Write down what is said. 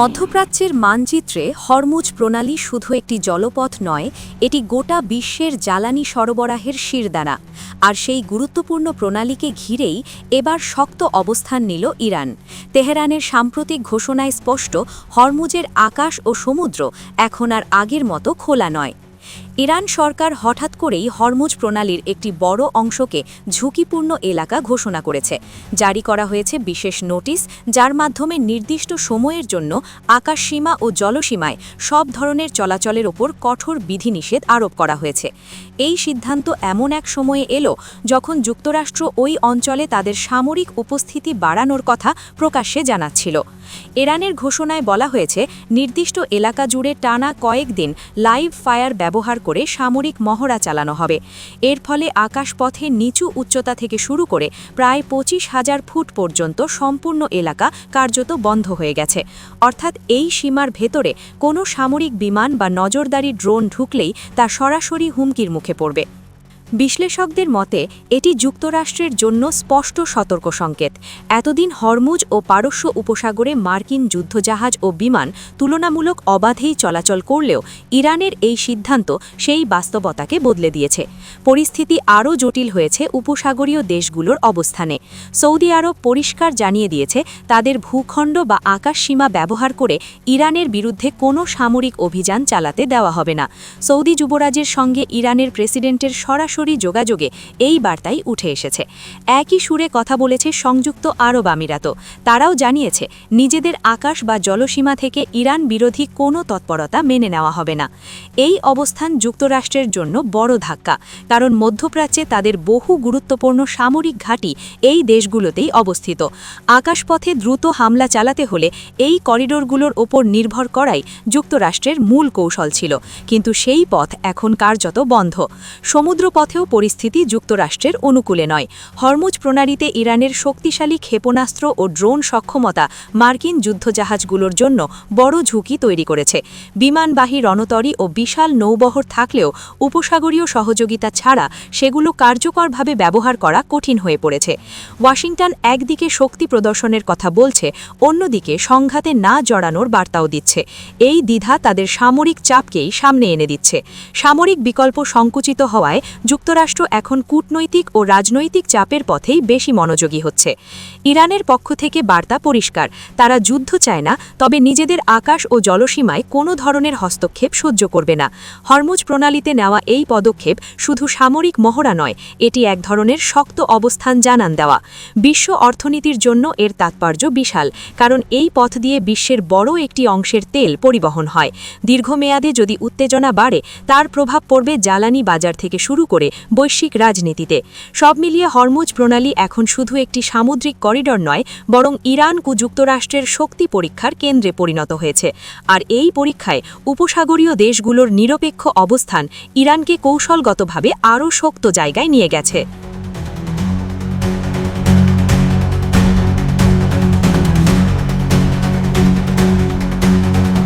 মধ্যপ্রাচ্যের মানচিত্রে হরমুজ প্রণালী শুধু একটি জলপথ নয়, এটি গোটা বিশ্বের জ্বালানি সরবরাহের শিরদানা আর সেই গুরুত্বপূর্ণ প্রণালীকে ঘিরেই এবার শক্ত অবস্থান নিল ইরান। তেহরানের সাম্প্রতিক ঘোষণায় স্পষ্ট, হরমুজের আকাশ ও সমুদ্র এখন আর আগের মতো খোলা নয়। ইরান সরকার হঠাৎ করেই হরমুজ প্রণালীর একটি বড় অংশকে ঝুঁকিপূর্ণ এলাকা ঘোষণা করেছে। জারি করা হয়েছে বিশেষ নোটিশ, যার মাধ্যমে নির্দিষ্ট সময়ের জন্য আকাশসীমা ও জলসীমায় সব ধরনের চলাচলের ওপর কঠোর বিধিনিষেধ আরোপ করা হয়েছে। এই সিদ্ধান্ত এমন এক সময়ে এলো যখন যুক্তরাষ্ট্র ওই অঞ্চলে তাদের সামরিক উপস্থিতি বাড়ানোর কথা প্রকাশ্যে জানাচ্ছিল। ইরানের ঘোষণায় বলা হয়েছে, নির্দিষ্ট এলাকা জুড়ে টানা কয়েকদিন লাইভ ফায়ার ব্যবহার করে সামরিক মহড়া চালানো হবে। এর ফলে আকাশপথে নিচু উচ্চতা থেকে শুরু করে প্রায় পঁচিশ হাজার ফুট পর্যন্ত সম্পূর্ণ এলাকা কার্যত বন্ধ হয়ে গেছে। অর্থাৎ এই সীমার ভেতরে কোনো সামরিক বিমান বা নজরদারি ড্রোন ঢুকলেই তা সরাসরি হুমকির মুখে পড়বে। বিশ্লেষকদের মতে, এটি যুক্তরাষ্ট্রের জন্য স্পষ্ট সতর্ক সংকেত। এতদিন হরমুজ ও পারস্য উপসাগরে মার্কিন যুদ্ধজাহাজ ও বিমান তুলনামূলক অবাধেই চলাচল করলেও ইরানের এই সিদ্ধান্ত সেই বাস্তবতাকে বদলে দিয়েছে। পরিস্থিতি আরও জটিল হয়েছে উপসাগরীয় দেশগুলোর অবস্থানে। সৌদি আরব পরিষ্কার জানিয়ে দিয়েছে, তাদের ভূখণ্ড বা আকাশসীমা ব্যবহার করে ইরানের বিরুদ্ধে কোনো সামরিক অভিযান চালাতে দেওয়া হবে না। সৌদি যুবরাজের সঙ্গে ইরানের প্রেসিডেন্টের সরাসরি সরাসরি যোগাযোগে এই বার্তাই উঠে এসেছে। একই সুরে কথা বলেছে সংযুক্ত আরব আমিরাত তারাও জানিয়েছে, নিজেদের আকাশ বা জলসীমা থেকে ইরান বিরোধী কোনো তৎপরতা মেনে নেওয়া হবে না। এই অবস্থান যুক্তরাষ্ট্রের জন্য বড় ধাক্কা, কারণ মধ্যপ্রাচ্যে তাদের বহু গুরুত্বপূর্ণ সামরিক ঘাঁটি এই দেশগুলোতেই অবস্থিত। আকাশপথে দ্রুত হামলা চালাতে হলে এই করিডোরগুলোর ওপর নির্ভর করাই যুক্তরাষ্ট্রের মূল কৌশল ছিল। কিন্তু সেই পথ এখন কার্যত বন্ধ। সমুদ্রপথ পথেও পরিস্থিতি যুক্তরাষ্ট্রের অনুকূলে নয়। হরমুজ প্রণালীতে ইরানের শক্তিশালী ক্ষেপণাস্ত্র ও ড্রোন সক্ষমতা মার্কিন যুদ্ধজাহাজগুলোর জন্য বড় ঝুঁকি তৈরি করেছে। বিমানবাহী রণতরী ও বিশাল নৌবহর থাকলেও উপসাগরীয় সহযোগিতা ছাড়া সেগুলো কার্যকরভাবে ব্যবহার করা কঠিন হয়ে পড়েছে। ওয়াশিংটন একদিকে শক্তি প্রদর্শনের কথা বলছে, অন্যদিকে সংঘাতে না জড়ানোর বার্তাও দিচ্ছে। এই দ্বিধা তাদের সামরিক চাপকেই সামনে এনে দিচ্ছে। সামরিক বিকল্প সংকুচিত হওয়ায় যুক্তরাষ্ট্র এখন কূটনৈতিক ও রাজনৈতিক চাপের পথেই বেশি মনোযোগী হচ্ছে। ইরানের পক্ষ থেকে বার্তা পরিষ্কার, তারা যুদ্ধ চায় না, তবে নিজেদের আকাশ ও জলসীমায় কোনো ধরনের হস্তক্ষেপ সহ্য করবে না। হরমুজ প্রণালীতে নেওয়া এই পদক্ষেপ শুধু সামরিক মহড়া নয়, এটি এক ধরনের শক্ত অবস্থান জানান দেওয়া। বিশ্ব অর্থনীতির জন্য এর তাৎপর্য বিশাল, কারণ এই পথ দিয়ে বিশ্বের বড় একটি অংশের তেল পরিবহন হয়। দীর্ঘমেয়াদে যদি উত্তেজনা বাড়ে, তার প্রভাব পড়বে জ্বালানি বাজার থেকে শুরু করে বৈশ্বিক রাজনীতিতে। সব মিলিয়ে হরমুজ প্রণালী এখন শুধু একটি সামুদ্রিক করিডর নয়, বরং ইরান ও যুক্তরাষ্ট্রের শক্তি পরীক্ষার কেন্দ্রে পরিণত হয়েছে। আর এই পরীক্ষায় উপসাগরীয় দেশগুলোর নিরপেক্ষ অবস্থান ইরানকে কৌশলগতভাবে আরও শক্ত জায়গায় নিয়ে গেছে।